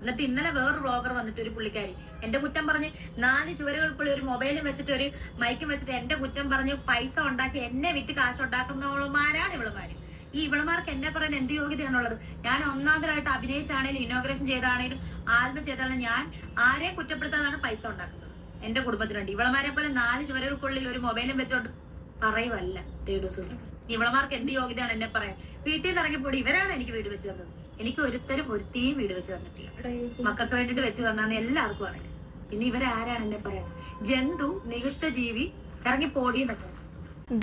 എന്നിട്ട് ഇന്നലെ വേറൊരു വ്ളോഗർ വന്നിട്ട് ഒരു പുള്ളിക്കാരി എന്റെ കുറ്റം പറഞ്ഞ് നാല് ചുവരുകൾക്കുള്ളിൽ ഒരു മൊബൈലും വെച്ചിട്ട് ഒരു മൈക്കും വെച്ചിട്ട് എന്റെ കുറ്റം പറഞ്ഞ് പൈസ ഉണ്ടാക്കി എന്നെ വിറ്റ് കാശ് ഉണ്ടാക്കുന്നവളുമാരാണ് ഇവളുമാര്. ഈ ഇവളുമാർക്ക് എന്നെ പറയാൻ എന്ത് യോഗ്യതയാണുള്ളത്? ഞാൻ ഒന്നാമതായിട്ട് അഭിനയിച്ചാണെങ്കിലും ഇനോഗ്രേഷൻ ചെയ്താണെങ്കിലും ആൽബം ചെയ്താണെങ്കിലും ഞാൻ ആരെ കുറ്റപ്പെടുത്താതാണ് പൈസ ഉണ്ടാക്കുന്നത്? എന്റെ കുടുംബത്തിനുണ്ട് ഇവളമാരെ പോലെ നാല് ചുവരുകൾക്കുള്ളിൽ ഒരു മൊബൈലും വെച്ചോണ്ട് പറയുവല്ല ഇവളമാർക്ക് എന്ത് യോഗ്യതയാണ് എന്നെ പറയാൻ? വീട്ടിൽ നിന്ന് ഇറങ്ങിപ്പോടി ഇവരാണ് എനിക്ക് വീട് വെച്ചത് എനിക്ക് ഒരുത്തരും ഒരുത്തിയും വീട് വെച്ച് തന്നിട്ടില്ല. മക്കൾക്ക് വേണ്ടിട്ട് വെച്ച് തന്നാന്ന് എല്ലാവർക്കും അറിയാം. പിന്നെ ഇവരാരാണ് എന്നെ പറയാൻ? ജന്തു നികൃഷ്ട ജീവി ഇറങ്ങി പോടി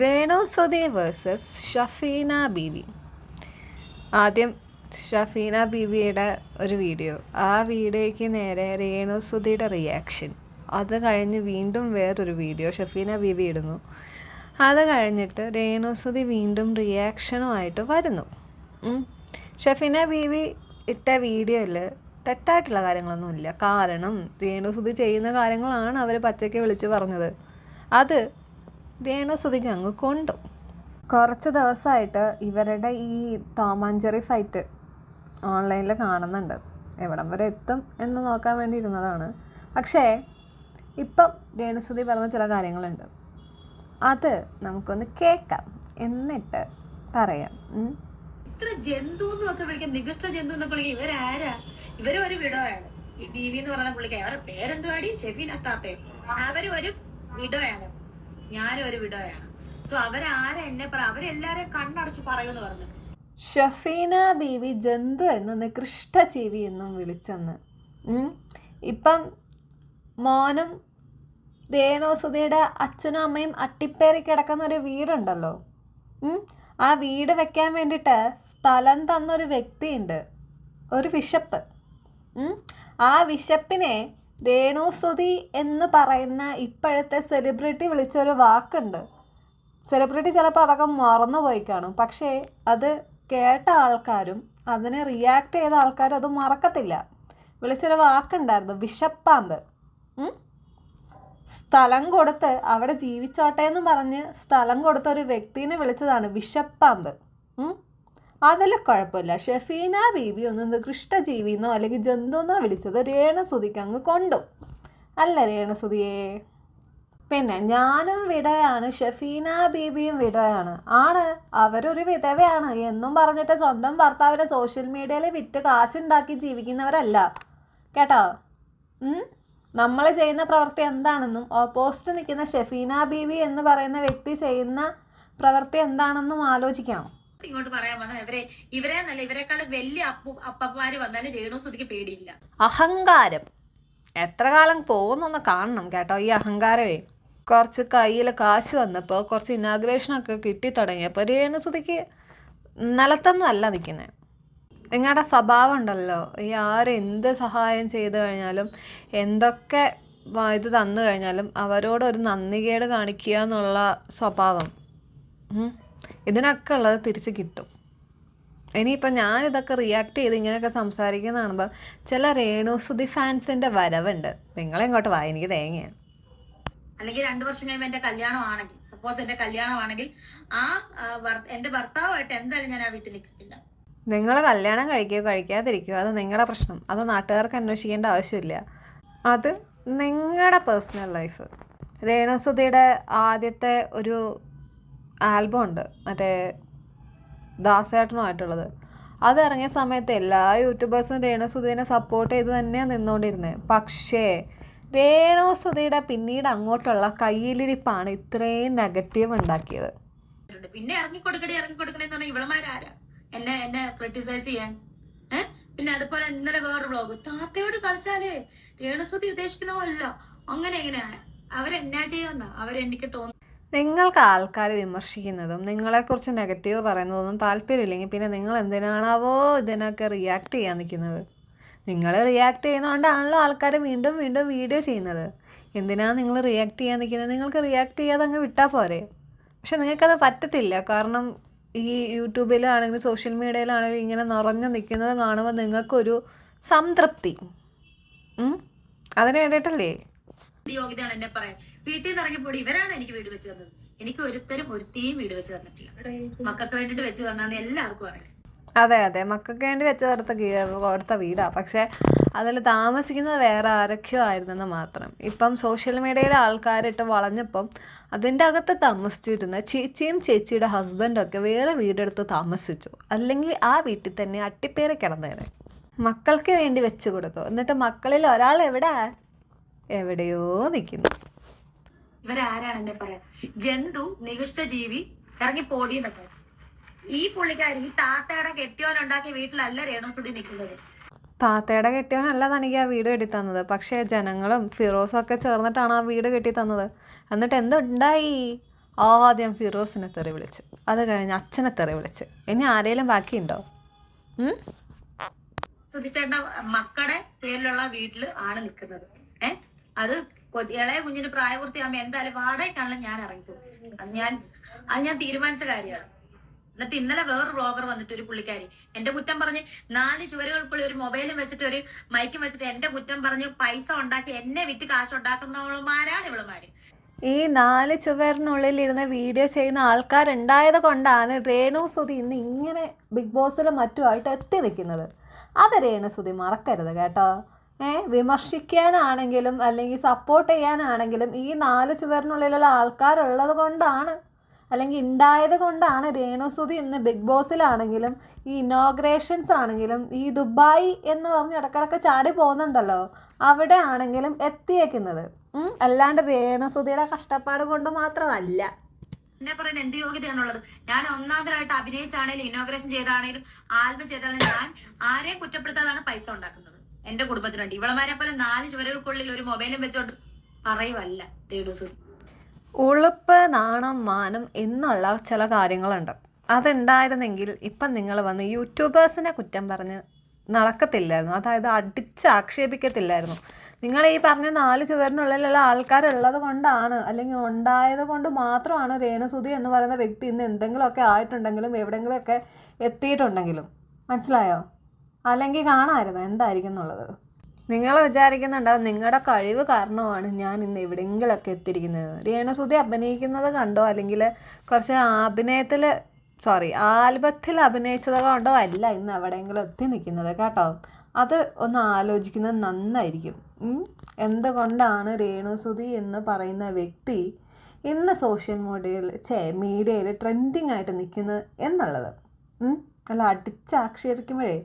രേണു വേഴ്സസ് ഷഫീന ബീവി. ആദ്യം ഷഫീന ബീവിയുടെ ഒരു വീഡിയോ. ആ വീഡിയോയ്ക്ക് നേരെ രേണു സുധിയുടെ റിയാക്ഷൻ അത് കഴിഞ്ഞ് വീണ്ടും വേറൊരു വീഡിയോ ഷഫീന ബീവി ഇടുന്നു. അത് കഴിഞ്ഞിട്ട് രേണു സുധി വീണ്ടും റിയാക്ഷനുമായിട്ട് വരുന്നു. ഷഫീന ബീവി ഇട്ട വീഡിയോയിൽ തെറ്റായിട്ടുള്ള കാര്യങ്ങളൊന്നുമില്ല കാരണം രേണുസുതി ചെയ്യുന്ന കാര്യങ്ങളാണ് അവർ പച്ചയ്ക്ക് വിളിച്ച് പറഞ്ഞത്. അത് രേണുസുതിക്ക് അങ്ങ് കൊണ്ടു. കുറച്ച് ദിവസമായിട്ട് ഇവരുടെ ഈ ടോമാഞ്ചറി ഫൈറ്റ് ഓൺലൈനിൽ കാണുന്നുണ്ട്. എവിടം വരെ എത്തും എന്ന് നോക്കാൻ വേണ്ടി ഇരുന്നതാണ് പക്ഷേ ഇപ്പം രേണുസുതി പറഞ്ഞ ചില കാര്യങ്ങളുണ്ട്. അത് നമുക്കൊന്ന് കേൾക്കാം. എന്നിട്ട് പറയാം. ഇത്ര ജന്തു എന്നൊക്കെ വിളിക്കാൻ നികൃഷ്ട ജന്തു എന്നൊക്കെ വിളിക്കാൻ ഇവരാരാ? ഇവരും ഒരു വിടോയാണ് ഈ ബീവി എന്ന് പറയുന്ന പുള്ളിക്ക് അവരുടെ പേരെന്തുവാടി? ഷെഫീൻ അത്താത്തയും അവരും ഒരു വിടോയാണ് ഞാനും ഒരു വിടോയാണ് സോ അവരാരാ എന്നെ പറ അവരെല്ലാരും കണ്ണടച്ച് പറയുമെന്ന് പറഞ്ഞു. ഷഫീന ബീവി ജന്തു എന്ന് നികൃഷ്ട ജീവി എന്നും വിളിച്ചെന്ന്. ഇപ്പം മോനും രേണുസുതിയുടെ അച്ഛനും അമ്മയും അട്ടിപ്പേറി കിടക്കുന്ന ഒരു വീടുണ്ടല്ലോ ആ വീട് വെക്കാൻ വേണ്ടിയിട്ട് സ്ഥലം തന്നൊരു വ്യക്തിയുണ്ട്. ഒരു ബിഷപ്പ് ആ വിശപ്പിനെ രേണുസുതി എന്ന് പറയുന്ന ഇപ്പോഴത്തെ സെലിബ്രിറ്റി വിളിച്ചൊരു വാക്കുണ്ട്. സെലിബ്രിറ്റി ചിലപ്പോൾ അതൊക്കെ മറന്നു പോയി കാണും. പക്ഷേ അത് കേട്ട ആൾക്കാരും അതിനെ റിയാക്ട് ചെയ്ത ആൾക്കാരും അത് മറക്കത്തില്ല. വിളിച്ചൊരു വാക്കുണ്ടായിരുന്നു വിശപ്പാന്ത്? സ്ഥലം കൊടുത്ത് അവിടെ ജീവിച്ചോട്ടെ എന്ന് പറഞ്ഞ് സ്ഥലം കൊടുത്ത ഒരു വ്യക്തിനെ വിളിച്ചതാണ് വിഷപ്പാമ്പ് അതിൽ കുഴപ്പമില്ല. ഷെഫീന ബീബി ഒന്ന് നികൃഷ്ട ജീവിന്നോ അല്ലെങ്കിൽ ജന്തുന്നോ വിളിച്ചത് രേണസുതിക്ക് അങ്ങ് കൊണ്ടു. അല്ല രേണസുതിയേ. പിന്നെ ഞാനും വിടയാണ് ഷെഫീന ബീബിയും വിടയാണ്. ആണ് അവരൊരു വിധവയാണ്. എന്നും പറഞ്ഞിട്ട് സ്വന്തം ഭർത്താവിനെ സോഷ്യൽ മീഡിയയിൽ വിറ്റ് കാശുണ്ടാക്കി ജീവിക്കുന്നവരല്ല. കേട്ടോ? നമ്മൾ ചെയ്യുന്ന പ്രവൃത്തി എന്താണെന്നും ഓപ്പോസിറ്റ് നിൽക്കുന്ന ഷെഫീന ബീബി എന്ന് പറയുന്ന വ്യക്തി ചെയ്യുന്ന പ്രവൃത്തി എന്താണെന്നും ആലോചിക്കണം ഇങ്ങോട്ട് പറയാൻ വന്ന ഇവരെ ഇവരെ നല്ല ഇവരെക്കാൾ വലിയ അപ്പു അപ്പന്മാര് വന്നാലും രേണു സുതിക്ക് പേടിയില്ല. അഹങ്കാരം. എത്ര കാലം പോകുന്നൊന്ന് കാണണം കേട്ടോ ഈ അഹങ്കാരമേ. കുറച്ച് കയ്യിൽ കാശ് വന്നപ്പോൾ കുറച്ച് ഇനാഗ്രേഷനൊക്കെ കിട്ടി തുടങ്ങിയപ്പോൾ രേണുസുതിക്ക് നിലത്തൊന്നും അല്ല നിൽക്കുന്നത് നിങ്ങളുടെ സ്വഭാവം ഉണ്ടല്ലോ ഈ ആരെന്ത് സഹായം ചെയ്തു കഴിഞ്ഞാലും എന്തൊക്കെ ഇത് തന്നു കഴിഞ്ഞാലും അവരോടൊരു നന്ദികേട് കാണിക്കുക എന്നുള്ള സ്വഭാവം. ഇതിനൊക്കെ ഉള്ളത് തിരിച്ച് കിട്ടും. ഇനിയിപ്പോൾ ഞാൻ ഇതൊക്കെ റിയാക്ട് ചെയ്ത് ഇങ്ങനെയൊക്കെ സംസാരിക്കുന്ന കാണുമ്പോൾ ചില രേണുസുതി ഫാൻസിന്റെ വരവുണ്ട്. നിങ്ങളിങ്ങോട്ട് വാ എനിക്ക് തേങ്ങയാണ്. അല്ലെങ്കിൽ രണ്ടു വർഷം കഴിയുമ്പോൾ എന്റെ കല്യാണമാണെങ്കിൽ സപ്പോസ് എന്റെ കല്യാണമാണെങ്കിൽ ആ എന്റെ ഭർത്താവായിട്ട് എന്തായാലും ഞാൻ ആ വീട്ടിൽ നിൽക്കത്തില്ല. നിങ്ങൾ കല്യാണം കഴിക്കുകയോ കഴിക്കാതിരിക്കുകയോ അത് നിങ്ങളുടെ പ്രശ്നം. അത് നാട്ടുകാർക്ക് അന്വേഷിക്കേണ്ട ആവശ്യമില്ല. അത് നിങ്ങളുടെ പേഴ്സണൽ ലൈഫ് രേണുസുതിയുടെ ആദ്യത്തെ ഒരു ആൽബം ഉണ്ട് മറ്റേ ദാസേട്ടനുമായിട്ടുള്ളത്. അത് ഇറങ്ങിയ സമയത്ത് എല്ലാ യൂട്യൂബേഴ്സും രേണുസുധീനെ സപ്പോർട്ട് ചെയ്ത് തന്നെയാണ് നിന്നുകൊണ്ടിരുന്നത് പക്ഷേ രേണുസുധയുടെ പിന്നീട് അങ്ങോട്ടുള്ള കയ്യിലിരിപ്പാണ് ഇത്രയും നെഗറ്റീവ് ഉണ്ടാക്കിയത്. പിന്നെ ഇറങ്ങി കൊടുക്കണേ ഇറങ്ങി കൊടുക്കണേ എന്ന് പറഞ്ഞാൽ ഇവളമാരാരാ? എന്നെ എന്നെ ക്രിട്ടിസൈസ് ചെയ്യാൻ. പിന്നെ അതുപോലെ ഇന്നലെ വേറൊരു ബ്ലോഗ് താത്തയോട് കളിച്ചാലേ രേണുസുതി ഉദ്ദേശിക്കണമല്ല അങ്ങനെ എങ്ങനെയാ അവരെന്നാ ചെയ്യുന്ന? അവരെനിക്ക് തോന്നുന്നു. നിങ്ങൾക്ക് ആൾക്കാർ വിമർശിക്കുന്നതും നിങ്ങളെക്കുറിച്ച് നെഗറ്റീവ് പറയുന്നതൊന്നും താല്പര്യമില്ലെങ്കിൽ പിന്നെ നിങ്ങൾ എന്തിനാണാവോ ഇതിനൊക്കെ റിയാക്ട് ചെയ്യാൻ നിൽക്കുന്നത്? നിങ്ങൾ റിയാക്ട് ചെയ്യുന്നതുകൊണ്ടാണല്ലോ ആൾക്കാർ വീണ്ടും വീണ്ടും വീഡിയോ ചെയ്യുന്നത്. എന്തിനാണ് നിങ്ങൾ റിയാക്ട് ചെയ്യാൻ നിൽക്കുന്നത്? നിങ്ങൾക്ക് റിയാക്ട് ചെയ്യാതെ അങ്ങ് വിട്ടാൽ പോരെ. പക്ഷെ നിങ്ങൾക്കത് പറ്റത്തില്ല. കാരണം ഈ യൂട്യൂബിലാണെങ്കിലും സോഷ്യൽ മീഡിയയിലാണെങ്കിലും ഇങ്ങനെ നിറഞ്ഞു നിൽക്കുന്നത് കാണുമ്പോൾ നിങ്ങൾക്കൊരു സംതൃപ്തി? അതിന് വേണ്ടിയിട്ടല്ലേ? യോഗ്യതയാണ് എന്നെ പറയാൻ. വീട്ടിൽ നിന്ന് ഇറങ്ങിപ്പോടി ഇവരാണ് എനിക്ക് വീട് വെച്ച് തന്നത്. എനിക്ക് ഒരുത്തരും ഒരുത്തിയും വീട് വെച്ച് തന്നിട്ടില്ല. മക്കൾക്ക് വേണ്ടിട്ട് വെച്ച് തന്നാന്ന് എല്ലാവർക്കും അറിയാം. അതെ അതെ. മക്കൾക്ക് വേണ്ടി വെച്ച് കൊടുത്ത കീ- കൊടുത്ത വീടാ. പക്ഷെ അതിൽ താമസിക്കുന്നത് വേറെ ആരൊക്കെയോ ആയിരുന്നെന്ന് മാത്രം. ഇപ്പം സോഷ്യൽ മീഡിയയിലെ ആൾക്കാരിട്ട് വളഞ്ഞപ്പം അതിന്റെ അകത്ത് താമസിച്ചിരുന്ന ചേച്ചിയും ചേച്ചിയുടെ ഹസ്ബൻഡൊക്കെ വേറെ വീടെടുത്ത് താമസിച്ചു. അല്ലെങ്കിൽ ആ വീട്ടിൽ തന്നെ അട്ടിപ്പേരെ കിടന്നേനെ. മക്കൾക്ക് വേണ്ടി വെച്ചു കൊടുത്തു. എന്നിട്ട് മക്കളിൽ ഒരാൾ എവിടെ? എവിടെയോ നിൽക്കുന്നു ഇവരാരാണ് എന്നെ പറയാ? ജന്തു നികൃഷ്ട ജീവി ഇറങ്ങി പോടിയെന്നൊക്കെ ഈ പുള്ളിക്കാരി ഈ താത്തയുടെ കെട്ടിയോനുണ്ടാക്കിയ വീട്ടിലല്ല രേണുസുടി നിൽക്കുന്നത്. താത്തയുടെ കെട്ടിയവനല്ല തനിക്ക് ആ വീട് കെട്ടി തന്നത് പക്ഷേ ജനങ്ങളും ഫിറോസും ഒക്കെ ചേർന്നിട്ടാണ് ആ വീട് കെട്ടി തന്നത് എന്നിട്ട് എന്തുണ്ടായി? ആദ്യം ഫിറോസിനെ തെറി വിളിച്ച്. അത് കഴിഞ്ഞ് അച്ഛനെ തെറി വിളിച്ച്. ഇനി ആരെങ്കിലും ബാക്കിയുണ്ടോ? മക്കളുടെ പേരിലുള്ള വീട്ടിൽ ആണ് നിൽക്കുന്നത്. ഏഹ് അത് ഇളയ കുഞ്ഞിന് പ്രായപൂർത്തിയാകുമ്പോ എന്തായാലും വാടകയ്ക്കാണല്ലോ ഞാൻ ഇറങ്ങിപ്പോകും അത് ഞാൻ അത് ഞാൻ തീരുമാനിച്ച കാര്യമാണ്. എന്നിട്ട് ഇന്നലെ വേറൊരു ബ്ലോഗർ വന്നിട്ട് ഒരു പുള്ളിക്കാരി എന്റെ കുറ്റം പറഞ്ഞ് നാല് ചുവരുകൾക്കുള്ള ഒരു മൊബൈലും വെച്ചിട്ട് ഒരു മൈക്കും വെച്ചിട്ട് എന്റെ കുറ്റം പറഞ്ഞ് പൈസ ഉണ്ടാക്കി എന്നെ വിറ്റ് കാശ് ഉണ്ടാക്കുന്നവളുമാരാണ് ഇവളുമാര്. ഈ നാല് ചുവരിനുള്ളിൽ ഇരുന്ന് വീഡിയോ ചെയ്യുന്ന ആൾക്കാരുണ്ടായത് കൊണ്ടാണ് രേണു സുധി ഇന്ന് ഇങ്ങനെ ബിഗ് ബോസിലും മറ്റുമായിട്ട് എത്തി നിൽക്കുന്നത്. അത് രേണു സുധി മറക്കരുത് കേട്ടോ. വിമർശിക്കാനാണെങ്കിലും അല്ലെങ്കിൽ സപ്പോർട്ട് ചെയ്യാനാണെങ്കിലും ഈ നാല് ചുവരിനുള്ളിലുള്ള ആൾക്കാരുള്ളത് കൊണ്ടാണ്. അല്ലെങ്കിൽ ഉണ്ടായത് കൊണ്ടാണ് രേണുസുതി ഇന്ന് ബിഗ് ബോസിലാണെങ്കിലും ഈ ഇനോഗ്രേഷൻസ് ആണെങ്കിലും ഈ ദുബായ് എന്ന് പറഞ്ഞ് ഇടക്കിടക്ക് ചാടി പോകുന്നുണ്ടല്ലോ അവിടെ ആണെങ്കിലും എത്തിയേക്കുന്നത്. അല്ലാണ്ട് രേണുസുതിയുടെ കഷ്ടപ്പാട് കൊണ്ട് മാത്രമല്ല. എന്നെ പറയുന്ന എന്ത് യോഗ്യതയാണുള്ളത്? ഞാൻ ഒന്നാമതായിട്ട് അഭിനയിച്ചാണെങ്കിലും ഇനോഗ്രേഷൻ ചെയ്താണെങ്കിലും ആൽബം ചെയ്താണെങ്കിലും ഞാൻ ആരെയും കുറ്റപ്പെടുത്താതാണ് പൈസ ഉണ്ടാക്കുന്നത്. എന്റെ കുടുംബത്തിനുണ്ട്. ഇവളമാരെ പോലെ നാല് ചുവരുകൾക്കുള്ളിൽ ഒരു മൊബൈലും വെച്ചോണ്ട് പറയുവല്ല രേണുസുതി ഉളുപ്പ് നാണം മാനം എന്നുള്ള ചില കാര്യങ്ങളുണ്ട്. അതുണ്ടായിരുന്നെങ്കിൽ ഇപ്പം നിങ്ങൾ വന്ന് യൂട്യൂബേഴ്സിനെ കുറ്റം പറഞ്ഞ് നടക്കത്തില്ലായിരുന്നു. അതായത് അടിച്ച് ആക്ഷേപിക്കത്തില്ലായിരുന്നു. നിങ്ങൾ ഈ പറഞ്ഞ നാല് ചുവരിനുള്ളിലുള്ള ആൾക്കാരുള്ളത് കൊണ്ടാണ് അല്ലെങ്കിൽ ഉണ്ടായത് കൊണ്ട് മാത്രമാണ് രേണുസുതി എന്ന് പറയുന്ന വ്യക്തി ഇന്ന് എന്തെങ്കിലുമൊക്കെ ആയിട്ടുണ്ടെങ്കിലും എവിടെയെങ്കിലുമൊക്കെ എത്തിയിട്ടുണ്ടെങ്കിലും. മനസ്സിലായോ? അല്ലെങ്കിൽ കാണാമായിരുന്നു? എന്തായിരിക്കും എന്നുള്ളത്? നിങ്ങൾ വിചാരിക്കുന്നുണ്ടാവും നിങ്ങളുടെ കഴിവ് കാരണമാണ് ഞാൻ ഇന്ന് എവിടെയെങ്കിലൊക്കെ എത്തിയിരിക്കുന്നത്. രേണസുതി അഭിനയിക്കുന്നത് കണ്ടോ? അല്ലെങ്കിൽ കുറച്ച് അഭിനയത്തിൽ സോറി ആൽബത്തിൽ അഭിനയിച്ചത് കൊണ്ടോ? അല്ല ഇന്ന് എവിടെയെങ്കിലും എത്തി നിൽക്കുന്നത് കേട്ടോ. അത് ഒന്ന് ആലോചിക്കുന്നത് നന്നായിരിക്കും. എന്തുകൊണ്ടാണ് രേണുസുതി എന്ന് പറയുന്ന വ്യക്തി ഇന്ന് സോഷ്യൽ മീഡിയയിൽ ചേ മീഡിയയിൽ ട്രെൻഡിങ് ആയിട്ട് നിൽക്കുന്നത് എന്നുള്ളത്. അല്ല അടിച്ചാക്ഷേപിക്കുമ്പോഴേ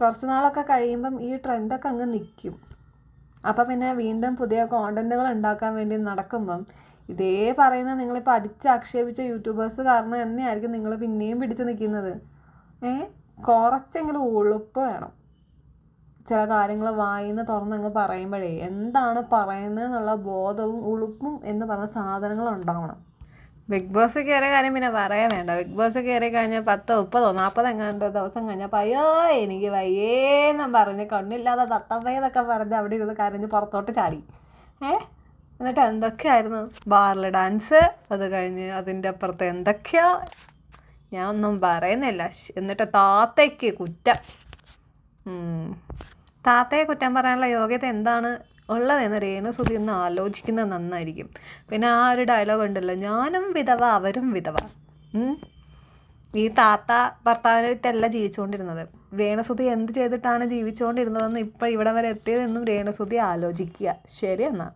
കുറച്ച് നാളൊക്കെ കഴിയുമ്പം ഈ ട്രെൻഡൊക്കെ അങ്ങ് നിൽക്കും അപ്പം പിന്നെ വീണ്ടും പുതിയ കോണ്ടന്റുകൾ ഉണ്ടാക്കാൻ വേണ്ടി നടക്കുമ്പം ഇതേ പറയുന്ന നിങ്ങളിപ്പോൾ അടിച്ചാക്ഷേപിച്ച യൂട്യൂബേഴ്സ് കാരണം തന്നെയായിരിക്കും നിങ്ങൾ പിന്നെയും പിടിച്ച് നിൽക്കുന്നത്. ഏ? കുറച്ചെങ്കിലും ഉളുപ്പ് വേണം. ചില കാര്യങ്ങൾ വായിന്ന് തുറന്നങ്ങ് പറയുമ്പോഴേ എന്താണ് പറയുന്നത് എന്നുള്ള ബോധവും ഉളുപ്പും എന്ന് പറഞ്ഞ സാധനങ്ങൾ ഉണ്ടാവണം. ബിഗ് ബോസ് കയറിയ കാര്യം പിന്നെ പറയാൻ വേണ്ട. ബിഗ് ബോസ് കയറി കഴിഞ്ഞാൽ പത്തോ മുപ്പതോ നാൽപ്പതോ എങ്ങാണ്ട് ദിവസം കഴിഞ്ഞപ്പോൾ അയ്യോ എനിക്ക് വയ്യേന്നും പറഞ്ഞ് കണ്ണില്ലാതെ തത്തമ്മയെന്നൊക്കെ പറഞ്ഞ് അവിടെ ഇരുന്ന് കരഞ്ഞ് പുറത്തോട്ട് ചാടി. ഏ? എന്നിട്ട് എന്തൊക്കെയായിരുന്നു? ബാറിൽ ഡാൻസ് അത് കഴിഞ്ഞ് അതിന്റെ അപ്പുറത്ത് എന്തൊക്കെയോ? ഞാൻ ഒന്നും പറയുന്നില്ല. എന്നിട്ട് താത്തയ്ക്ക് കുറ്റം. താത്തയെ കുറ്റം പറയാനുള്ള യോഗ്യത എന്താണ്? ഉള്ളതെന്ന് രേണു സുധി ഒന്ന് ആലോചിക്കുന്നത് നന്നായിരിക്കും. പിന്നെ ആ ഒരു ഡയലോഗ് ഉണ്ടല്ലോ ഞാനും വിധവ അവരും വിധവ. ഈ താത്ത ഭർത്താവിനായിട്ടല്ല ജീവിച്ചുകൊണ്ടിരുന്നത്. രേണസുതി എന്ത് ചെയ്തിട്ടാണ് ജീവിച്ചുകൊണ്ടിരുന്നതെന്ന് ഇപ്പം ഇവിടെ വരെ എത്തിയതെന്നും രേണസുതി ആലോചിക്കുക. ശരി എന്നാൽ